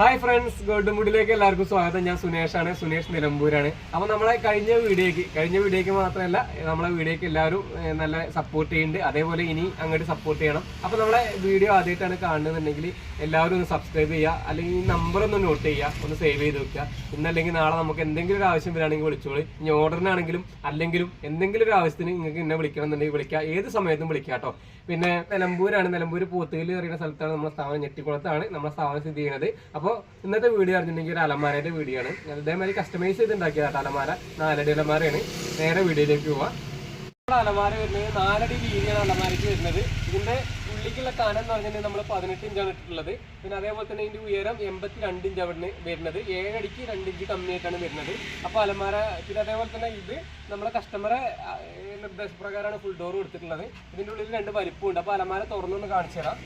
Hi friends gold മുഡിലേക്ക് എല്ലാവർക്കും സ്വാഗതം. ഞാൻ സുനേഷാണ്. സുനേഷ് നിലമ്പൂരാണ്. അപ്പോൾ നമ്മളെ കഴിഞ്ഞ വീഡിയോക്ക് കഴിഞ്ഞ വീഡിയോക്ക് മാത്രമല്ല നമ്മളെ വീഡിയോക്ക് എല്ലാവരും നല്ല സപ്പോർട്ട് ചെയ്യുന്നുണ്ട്. അതേപോലെ ഇനി അങ്ങോട്ട് സപ്പോർട്ട് ചെയ്യണം. അപ്പോൾ നമ്മളെ വീഡിയോ ആദ്യമായിട്ടാണ് കാണുന്നുണ്ടെങ്കിൽ എല്ലാവരും ഒന്ന് സബ്സ്ക്രൈബ് ചെയ്യുക. അല്ലെങ്കിൽ ഈ നമ്പർ ഒന്ന് നോട്ട് ചെയ്യുക. ഒന്ന് സേവ് ചെയ്ത് വെക്കുക. ഇന്നല്ലെങ്കിൽ നാളെ നമുക്ക് എന്തെങ്കിലും ഒരു ആവശ്യം വരികയാണെങ്കിൽ വിളിച്ചോളി. ഇനി ഓർഡറിനാണെങ്കിലും അല്ലെങ്കിലും എന്തെങ്കിലും ഒരു ആവശ്യത്തിന് നിങ്ങൾക്ക് എന്നെ വിളിക്കണം എന്നുണ്ടെങ്കിൽ വിളിക്കുക. ഏത് സമയത്തും വിളിക്കുക കേട്ടോ. പിന്നെ നിലമ്പൂരാണ്. നിലമ്പൂർ പോത്തുകൽ പറയുന്ന സ്ഥലത്താണ് നമ്മുടെ സ്ഥാപനം. ഞെട്ടിക്കുളത്താണ് നമ്മുടെ സ്ഥാപനം സ്ഥിതി ചെയ്യുന്നത്. അപ്പോൾ ഇന്നത്തെ വീഡിയോ അറിഞ്ഞിട്ടുണ്ടെങ്കിൽ ഒരു അലമാരയുടെ വീഡിയോ ആണ്. ഇതേമാതിരി കസ്റ്റമൈസ് ചെയ്ത് ചെയ്തുണ്ടാക്കിയതാട്ടോ അലമാര. നാലടി അലമാരയാണ്. നേരെ വീഡിയോയിലേക്ക് പോവാം. അലമാര വരുന്നത് നാലടി വീതിയാണ് അലമാരയ്ക്ക് വരുന്നത്. ഇതിന്റെ ഉള്ളിക്കുള്ള കനം എന്ന് പറഞ്ഞിട്ടുണ്ടെങ്കിൽ നമ്മൾ പതിനെട്ട് ഇഞ്ചാണ് ഇട്ടിട്ടുള്ളത്. പിന്നെ അതേപോലെ തന്നെ ഇതിന്റെ ഉയരം എൺപത്തി രണ്ട് ഇഞ്ചാണ് വരുന്നത്. ഏഴടിക്ക് രണ്ട് ഇഞ്ച് കമ്മിയായിട്ടാണ് വരുന്നത്. അപ്പോൾ അലമാര പിന്നെ അതേപോലെ തന്നെ ഇത് നമ്മുടെ കസ്റ്റമറെ നിർദ്ദേശപ്രകാരമാണ് ഫുൾ ഡോർ കൊടുത്തിട്ടുള്ളത്. ഇതിന്റെ ഉള്ളിൽ രണ്ട് വലിപ്പമുണ്ട് അപ്പോൾ അലമാര തുറന്നൊന്ന് കാണിച്ചു തരാം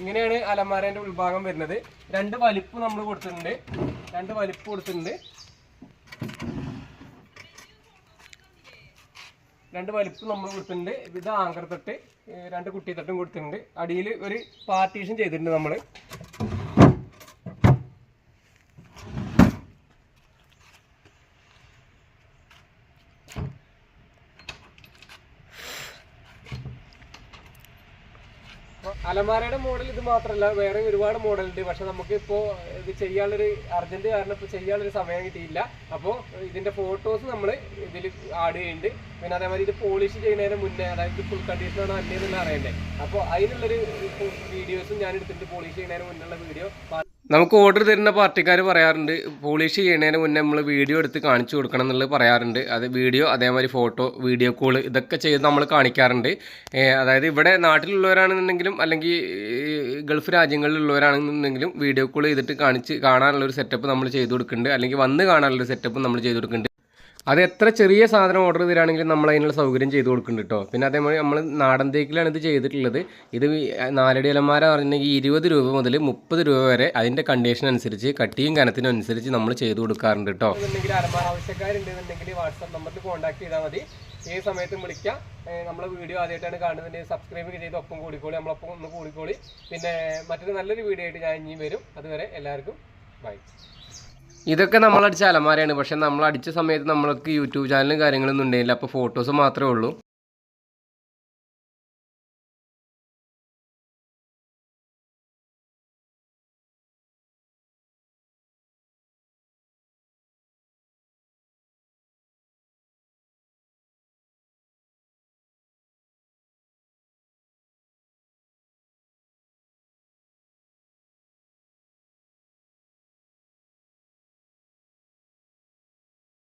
ഇങ്ങനെയാണ് അലമാരേന്റെ ഉൾഭാഗം വരുന്നത്. രണ്ട് വലിപ്പ് നമ്മൾ കൊടുത്തിട്ടുണ്ട്. രണ്ട് വലിപ്പ് കൊടുത്തിട്ടുണ്ട്. രണ്ട് വലിപ്പ് നമ്മൾ കൊടുത്തിട്ടുണ്ട്. ഇത് ആങ്കർ തട്ട് രണ്ട് കുട്ടി തട്ടും കൊടുത്തിട്ടുണ്ട്. അടിയിൽ ഒരു പാർട്ടീഷൻ ചെയ്തിട്ടുണ്ട് നമ്മൾ അലമാരയുടെ മോഡൽ ഇത് മാത്രമല്ല വേറെ ഒരുപാട് മോഡൽ ഉണ്ട്. പക്ഷെ നമുക്ക് ഇപ്പോ ഇത് ചെയ്യാനുള്ളൊരു അർജന്റ് കാരണം ഇപ്പൊ ചെയ്യാനുള്ളൊരു സമയം കിട്ടിയില്ല. അപ്പോൾ ഇതിന്റെ ഫോട്ടോസ് നമ്മൾ ഇതിൽ ആഡ് ചെയ്യുന്നുണ്ട്. പിന്നെ അതേമാതിരി ഇത് പോളിഷ് ചെയ്യുന്നതിന് മുന്നേ അതായത് ഫുൾ ആണോ അല്ലേ എന്നുള്ള അറിയണ്ടേ. അപ്പോൾ അതിനുള്ളൊരു വീഡിയോസും ഞാൻ എടുത്തിട്ട് പോളിഷ് ചെയ്യുന്നതിന് മുന്നുള്ള വീഡിയോ നമുക്ക് ഓർഡർ തരുന്ന പാർട്ടിക്കാർ പറയാറുണ്ട് പോളിഷ് ചെയ്യുന്നതിന് മുന്നേ നമ്മൾ വീഡിയോ എടുത്ത് കാണിച്ചു കൊടുക്കണം എന്നുള്ളത് പറയാറുണ്ട്. അത് വീഡിയോ അതേമാതിരി ഫോട്ടോ വീഡിയോ കോൾ ഇതൊക്കെ ചെയ്ത് നമ്മൾ കാണിക്കാറുണ്ട്. അതായത് ഇവിടെ നാട്ടിലുള്ളവരാണെന്നുണ്ടെങ്കിലും അല്ലെങ്കിൽ ഗൾഫ് രാജ്യങ്ങളിലുള്ളവരാണെന്നുണ്ടെങ്കിലും വീഡിയോ കോൾ ചെയ്തിട്ട് കാണിച്ച് കാണാനുള്ള ഒരു സെറ്റപ്പ് നമ്മൾ ചെയ്ത് കൊടുക്കുന്നുണ്ട്. അല്ലെങ്കിൽ വന്ന് കാണാനുള്ള സെറ്റപ്പ് നമ്മൾ ചെയ്ത് കൊടുക്കുന്നുണ്ട്. അത് എത്ര ചെറിയ സാധനം ഓർഡർ ചെയ്തിട്ടാണെങ്കിലും നമ്മൾ അതിനുള്ള സൗകര്യം ചെയ്ത് കൊടുക്കുന്നുണ്ട് കേട്ടോ പിന്നെ അതേപോലെ നമ്മൾ നാടൻ തേക്കിലാണ് ഇത് ചെയ്തിട്ടുള്ളത്. ഇത് നാലടി അലമാര പറഞ്ഞിട്ടുണ്ടെങ്കിൽ ഇരുപത് രൂപ മുതൽ മുപ്പത് രൂപ വരെ അതിന്റെ കണ്ടീഷൻ അനുസരിച്ച് കട്ടിയും കനത്തിനും അനുസരിച്ച് നമ്മൾ ചെയ്ത് കൊടുക്കാറുണ്ട് കേട്ടോ അലമാര ആവശ്യക്കാരുണ്ടെന്നുണ്ടെങ്കിൽ വാട്സാപ്പ് നമ്പറിൽ കോൺടാക്ട് ചെയ്താൽ മതി. ഏത് സമയത്തും വിളിക്കാം. നമ്മളെ വീഡിയോ ആദ്യമായിട്ടാണ് കാണുന്നത് സബ്സ്ക്രൈബ് ചെയ്ത് ഒപ്പം കൂടിക്കോളി. നമ്മളൊപ്പം ഒന്ന് കൂടിക്കോളി. പിന്നെ മറ്റൊരു നല്ലൊരു വീഡിയോ ആയിട്ട് ഞാൻ ഇനിയും വരും. അതുവരെ എല്ലാവർക്കും ബൈ ഇതൊക്കെ നമ്മളടിച്ച അലമാരയാണ്. പക്ഷെ നമ്മൾ അടിച്ച സമയത്ത് നമ്മൾക്ക് യൂട്യൂബ് ചാനലും കാര്യങ്ങളൊന്നും ഉണ്ടായില്ല അപ്പോൾ ഫോട്ടോസ് മാത്രമേ ഉള്ളൂ.